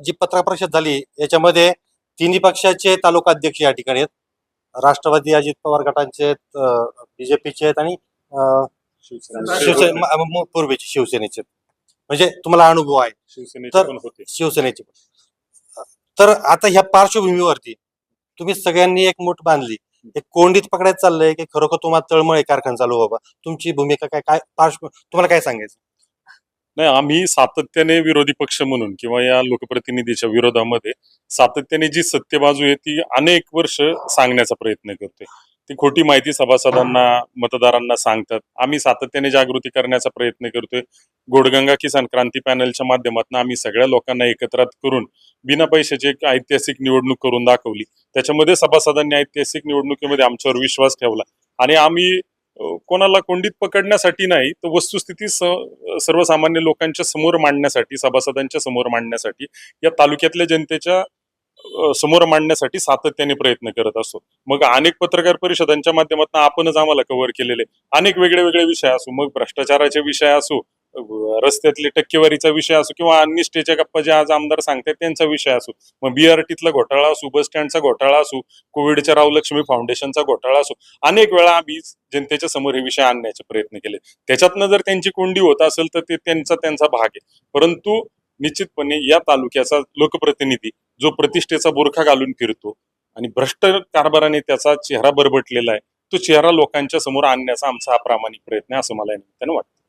जी पत्रकार परिषद झाली याच्यामध्ये तिन्ही पक्षाचे तालुका अध्यक्ष या ठिकाणी आहेत. राष्ट्रवादी अजित पवार गटांचे आहेत बीजेपीचे आहेत आणि शिवसेने पूर्वीचे शिवसेनेचे. म्हणजे तुम्हाला अनुभव आहे. तर- होते. शिवसेनेचे. तर आता ह्या पार्श्वभूमीवरती तुम्ही सगळ्यांनी एक मूठ बांधली. एक कोंडीत पकडायचं चाललंय की खरोखर तुम्हाला तळमळ आहे कारखाना चालू बाबा तुमची भूमिका काय काय पार्श्व तुम्हाला काय सांगायचं? नाही आम्ही सातत्याने विरोधी पक्ष म्हणून किंवा या लोकप्रतिनिधीच्या विरोधामध्ये सातत्याने जी सत्य बाजू आहे ती अनेक वर्ष सांगण्याचा प्रयत्न करतोय. ती खोटी माहिती सभासदांना मतदारांना सांगतात. आम्ही सातत्याने जागृती करण्याचा प्रयत्न करतोय. गोडगंगा किसान क्रांती पॅनलच्या माध्यमातून आम्ही सगळ्या लोकांना एकत्रात करून बिना पैशाची एक ऐतिहासिक निवडणूक करून दाखवली. त्याच्यामध्ये सभासदांनी ऐतिहासिक निवडणुकीमध्ये आमच्यावर विश्वास ठेवला. आणि आम्ही कोणाला कोंडीत पकडण्यासाठी नाही तर वस्तुस्थिती सर्वसामान्य लोकांच्या समोर मांडण्यासाठी सभासदांच्या समोर मांडण्यासाठी या तालुक्यातल्या जनतेच्या समोर मांडण्यासाठी सातत्याने प्रयत्न करत असतो. मग अनेक पत्रकार परिषदांच्या माध्यमातून आपणच आम्हाला कव्हर केलेले. अनेक वेगळे वेगळे विषय असो मग भ्रष्टाचाराचे विषय असो रस्त्यातले टक्केवारीचा विषय असो किंवा निष्ठेच्या गप्पा जे आज आमदार सांगतात त्यांचा विषय असो. मग बीआरटीतला घोटाळा असो बस स्टँडचा घोटाळा असो कोविडच्या रावलक्ष्मी फाउंडेशनचा घोटाळा असो अनेक वेळा आम्ही जनतेच्या समोर हे विषय आणण्याचे प्रयत्न केले. त्याच्यातनं जर त्यांची कोंडी होत असेल तर ते त्यांचा त्यांचा भाग आहे. परंतु निश्चितपणे या तालुक्याचा लोकप्रतिनिधी जो प्रतिष्ठेचा बुरखा घालून फिरतो आणि भ्रष्ट कारभाराने त्याचा चेहरा बरबटलेला आहे तो चेहरा लोकांच्या समोर आणण्याचा आमचा हा प्रामाणिक प्रयत्न आहे असं मला या निमित्तानं वाटतं.